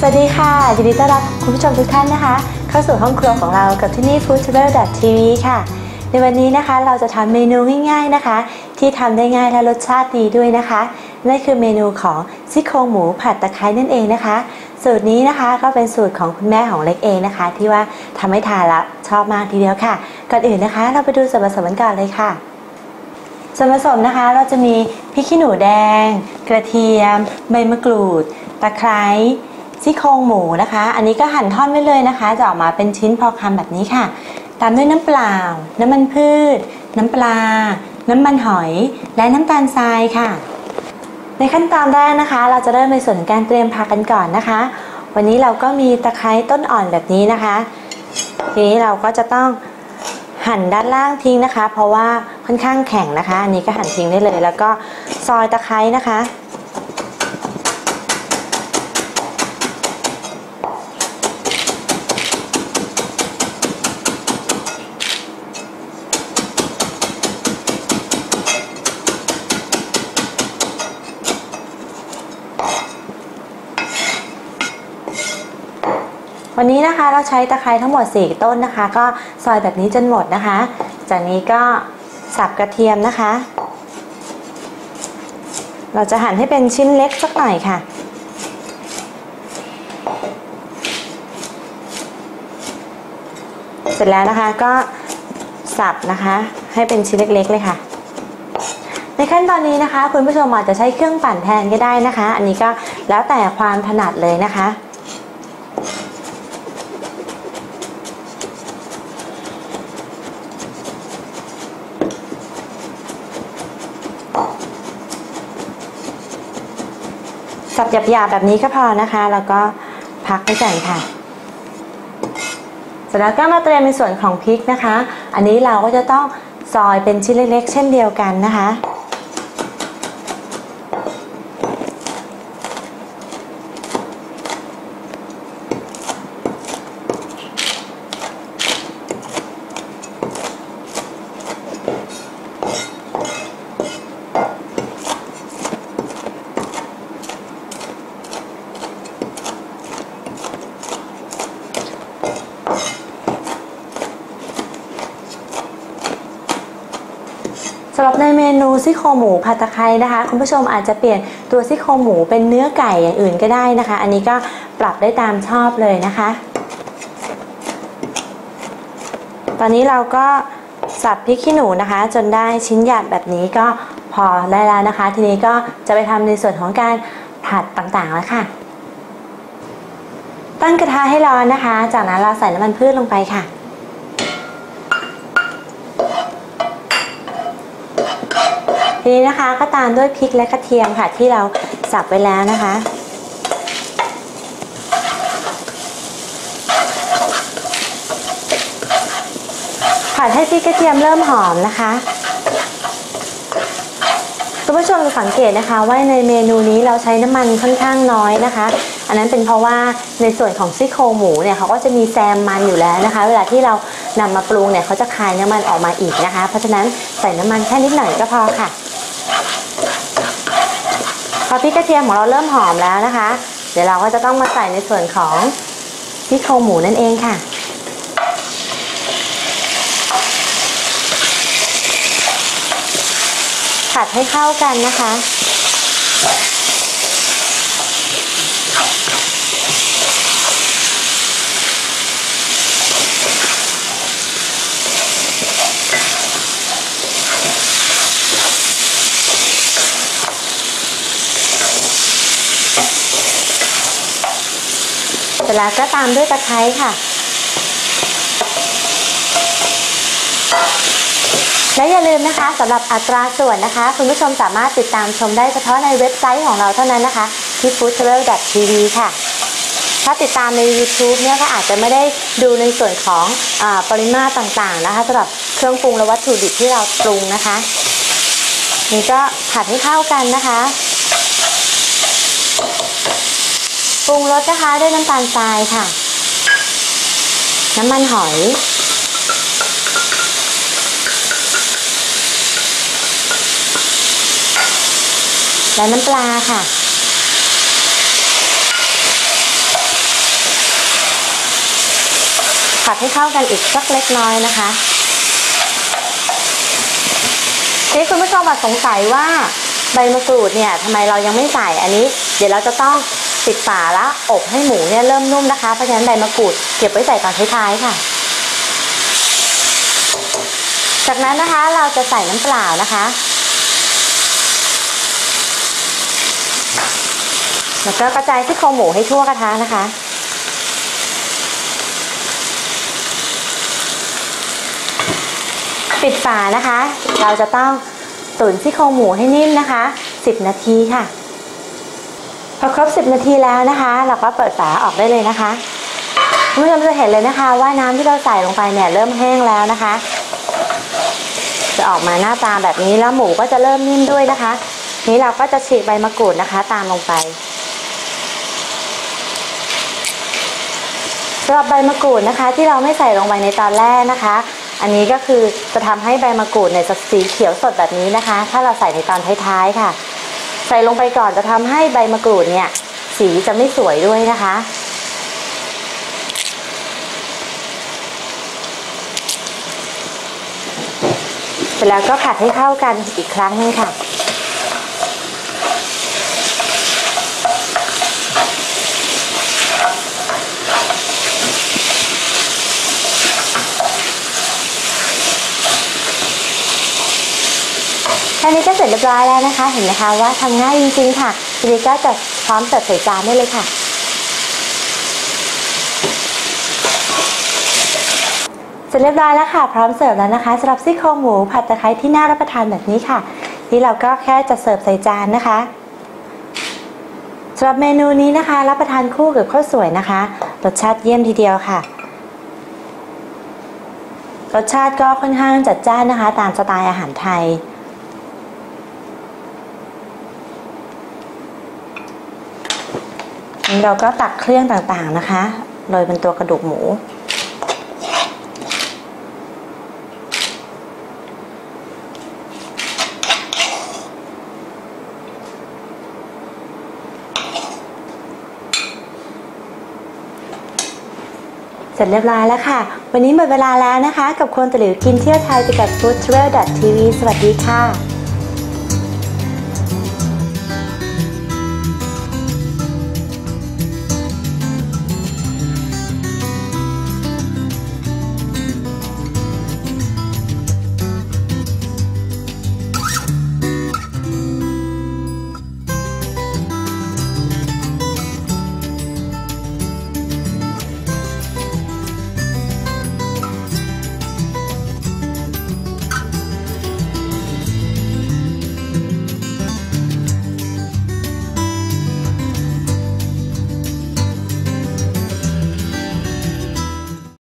สวัสดีค่ะยินดีต้อนรับคุณผู้ชมทุกท่านนะคะ เข้าสู่ห้องครัวของเรากับที่นี่ Food Travel TV ค่ะ ในวันนี้นะคะเราจะทำเมนูง่ายๆนะคะ ที่ทำได้ง่ายและรสชาติดีด้วยนะคะนั่นคือเมนูของซี่โครงหมูผัดตะไคร้นั่นเองนะคะ สูตรนี้นะคะก็เป็นสูตรของคุณแม่ของเล็กเองนะคะ ที่ว่าทำให้ทานแล้วชอบมากทีเดียวค่ะ ก่อนอื่นนะคะ เราไปดูส่วนผสมกันก่อนเลยค่ะส่วนผสมนะคะเราจะมีพริกขี้หนูแดง กระเทียม ใบมะกรูด ตะไคร้ ซี่โครงหมูนะคะ อันนี้ก็หั่นท่อนไว้เลยนะคะ จะออกมาเป็นชิ้นพอคำแบบนี้ค่ะ ตามด้วยน้ำเปล่า น้ำมันพืช น้ำปลา น้ำมันหอย และน้ำตาลทรายค่ะ ในขั้นตอนแรกนะคะ เราจะเริ่มในส่วนของการเตรียมผักกันก่อนนะคะ วันนี้เราก็มีตะไคร้ต้นอ่อนแบบนี้นะคะ ทีนี้เราก็จะต้องหั่นด้านล่างทิ้งนะคะ เพราะว่าค่อนข้างแข็งนะคะ อันนี้ก็หั่นทิ้งได้เลย แล้วก็ซอยตะไคร้นะคะ วันนี้นะคะเราใช้ตะไคร้ทั้งหมด 4 ต้นนะคะ ก็ซอยแบบนี้จนหมดนะคะ จากนี้ก็สับกระเทียมนะคะ เราจะหั่นให้เป็นชิ้นเล็กสักหน่อยค่ะ เสร็จแล้วนะคะก็สับนะคะ ให้เป็นชิ้นเล็กๆเลยค่ะในขั้นตอนนี้นะคะ คุณผู้ชมอาจจะใช้เครื่องปั่นแทนก็ได้นะคะ อันนี้ก็แล้วแต่ความถนัดเลยนะคะ สับหยาบๆแบบนี้ก็พอนะคะ แล้วก็พักไว้ก่อนค่ะเสร็จแล้วก็มาเตรียมในส่วนของพริกนะคะ อันนี้เราก็จะต้องซอยเป็นชิ้นเล็กๆ เช่นเดียวกันนะคะ สำหรับในเมนูซี่โครงหมูผัดตะไคร้นะคะ คุณผู้ชมอาจจะเปลี่ยนตัวซี่โครงหมูเป็นเนื้อไก่อย่างอื่นก็ได้นะคะ อันนี้ก็ปรับได้ตามชอบเลยนะคะ ตอนนี้เราก็สับพริกขี้หนูนะคะ จนได้ชิ้นหยาบแบบนี้ก็พอได้แล้วนะคะ ทีนี้ก็จะไปทำในส่วนของการผัดต่างๆแล้วค่ะ ตั้งกระทะให้ร้อนนะคะ จากนั้นเราใส่น้ำมันพืชลงไปค่ะ ทีนี้นะคะก็ตามด้วยพริกและกระเทียมค่ะที่เราสับไว้แล้วนะคะ ผัดให้พริกกระเทียมเริ่มหอมนะคะคุณผู้ชมจะสังเกตนะคะว่าในเมนูนี้เราใช้น้ำมันค่อนข้างน้อยนะคะ อันนั้นเป็นเพราะว่าในส่วนของซี่โครงหมูเนี่ยเขาก็จะมีแซมมันอยู่แล้วนะคะ เวลาที่เรานำมาปรุงเนี่ยเขาจะคายน้ำมันออกมาอีกนะคะ เพราะฉะนั้นใส่น้ำมันแค่นิดหน่อยก็พอค่ะ พอพริกกระเทียมของเราเริ่มหอมแล้วนะคะ เดี๋ยวเราก็จะต้องมาใส่ในส่วนของซี่โครงหมูนั่นเองค่ะผัดให้เข้ากันนะคะ เสร็จแล้วก็ตามด้วยตะไคร้ค่ะ และอย่าลืมนะคะสำหรับอัตราส่วนนะคะ คุณผู้ชมสามารถติดตามชมได้เฉพาะในเว็บไซต์ของเราเท่านั้นนะคะ ที่ foodtravel.tv ค่ะถ้าติดตามใน YouTube เนี่ยก็อาจจะไม่ได้ดูในส่วนของอปริมาตรต่างๆนะคะสำหรับเครื่องปรุงและวัตถุดิบที่เราปรุงนะคะ นี่ก็ผัดให้เข้ากันนะคะ ปรุงรสนะคะด้วยน้ำตาลทรายค่ะ น้ำมันหอย และน้ำปลาค่ะ ผัดให้เข้ากันอีกสักเล็กน้อยนะคะทีนี้คุณผู้ชมอาจสงสัยว่าใบมะกรูดเนี่ยทำไมเรายังไม่ใส่อันนี้ เดี๋ยวเราจะต้อง ปิดฝาแล้วอบให้หมูเนี่ยเริ่มนุ่มนะคะ เพราะฉะนั้นใบมะกรูดเก็บไว้ใส่ตอนท้ายๆค่ะ จากนั้นนะคะเราจะใส่น้ำเปล่านะคะแล้วก็กระจายที่โครงหมูให้ทั่วกระทะนะคะ ปิดฝานะคะ เราจะต้องตุ๋นซี่โครงหมูให้นิ่มนะคะ 10 นาทีค่ะ พอครบ 10 นาทีแล้วนะคะ เราก็เปิดฝาออกได้เลยนะคะคุณผู้ชมจะเห็นเลยนะคะว่าน้ำที่เราใส่ลงไปเนี่ยเริ่มแห้งแล้วนะคะ จะออกมาหน้าตาแบบนี้แล้วหมูก็จะเริ่มนิ่มด้วยนะคะ นี้เราก็จะฉีกใบมะกรูดนะคะ ตามลงไปสำหรับใบมะกรูดนะคะ ที่เราไม่ใส่ลงไปในตอนแรกนะคะ อันนี้ก็คือจะทำให้ใบมะกรูดเนี่ยจะสีเขียวสดแบบนี้นะคะ ถ้าเราใส่ในตอนท้ายๆค่ะ ใส่ลงไปก่อนจะทำให้ใบมะกรูดเนี่ย สีจะไม่สวยด้วยนะคะ เสร็จแล้วก็ผัดให้เข้ากันอีกครั้งหนึงค่ะ แค่นี้ก็เสร็จเรียบร้อยแล้วนะคะ เห็นไหมคะว่าทำง่ายจริงๆค่ะทีนี้ก็จะพร้อมเสิร์ฟใส่จานได้เลยค่ะ เสร็จเรียบร้อยแล้วค่ะ พร้อมเสิร์ฟแล้วนะคะสำหรับซี่โครงหมูผัดตะไคร้ที่น่ารับประทานแบบนี้ค่ะ นี่เราก็แค่จะเสิร์ฟใส่จานนะคะสำหรับเมนูนี้นะคะ รับประทานคู่กับข้าวสวยนะคะรสชาติเยี่ยมทีเดียวค่ะรสชาติก็ค่อนข้างจัดจ้านนะคะ ตามสไตล์อาหารไทย เราก็ตักเครื่องต่างๆนะคะโรยเป็นตัวกระดูกหมู เสร็จเรียบร้อยแล้วค่ะ วันนี้หมดเวลาแล้วนะคะ กับคนตะหลิวกินเที่ยวไทยไปกับ foodtravel.tv สวัสดีค่ะ